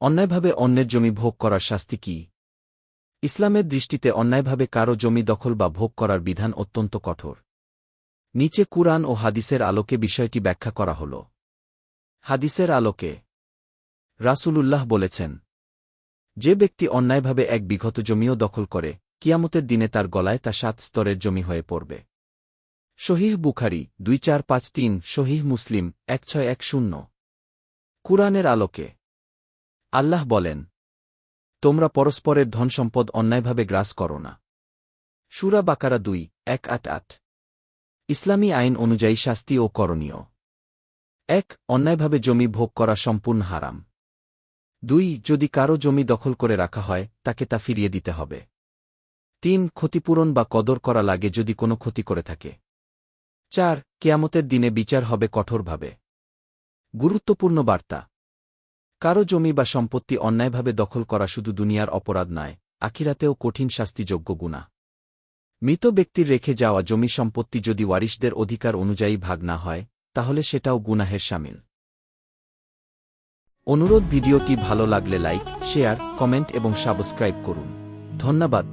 অন্যায়ভাবে অন্যের জমি ভোগ করার শাস্তি কি? ইসলামের দৃষ্টিতে অন্যায়ভাবে কারও জমি দখল বা ভোগ করার বিধান অত্যন্ত কঠোর। নিচে কুরআন ও হাদিসের আলোকে বিষয়টি ব্যাখ্যা করা হল। হাদিসের আলোকে রাসূলুল্লাহ বলেছেন, যে ব্যক্তি অন্যায়ভাবে এক বিঘত জমিও দখল করে, কিয়ামতের দিনে তার গলায় তা সাত স্তরের জমি হয়ে পড়বে। শহীহ বুখারি দুই চার পাঁচ তিন শহীহ মুসলিম এক ছয় এক শূন্য। কুরআনের আলোকে আল্লাহ বলেন, তোমরা পরস্পরের ধনসম্পদ অন্যায়ভাবে গ্রাস করো না। সুরা বাকারা দুই, এক আট আট। ইসলামী আইন অনুযায়ী শাস্তি ও করণীয়। এক, অন্যায়ভাবে জমি ভোগ করা সম্পূর্ণ হারাম। দুই, যদি কারও জমি দখল করে রাখা হয়, তাকে তা ফিরিয়ে দিতে হবে। তিন, ক্ষতিপূরণ বা কদর করা লাগে যদি কোনো ক্ষতি করে থাকে। চার, কেয়ামতের দিনে বিচার হবে কঠোরভাবে। গুরুত্বপূর্ণ বার্তা কারও জমি বা সম্পত্তি অন্যায়ভাবে দখল করা শুধু দুনিয়ার অপরাধ নয়, আখিরাতেও কঠিন শাস্তিযোগ্য গুণা মৃত ব্যক্তির রেখে যাওয়া জমি সম্পত্তি যদি ওয়ারিশদের অধিকার অনুযায়ী ভাগ না হয়, তাহলে সেটাও গুনাহের সামিল অনুরোধ ভিডিওটি ভালো লাগলে লাইক, শেয়ার, কমেন্ট এবং সাবস্ক্রাইব করুন। ধন্যবাদ।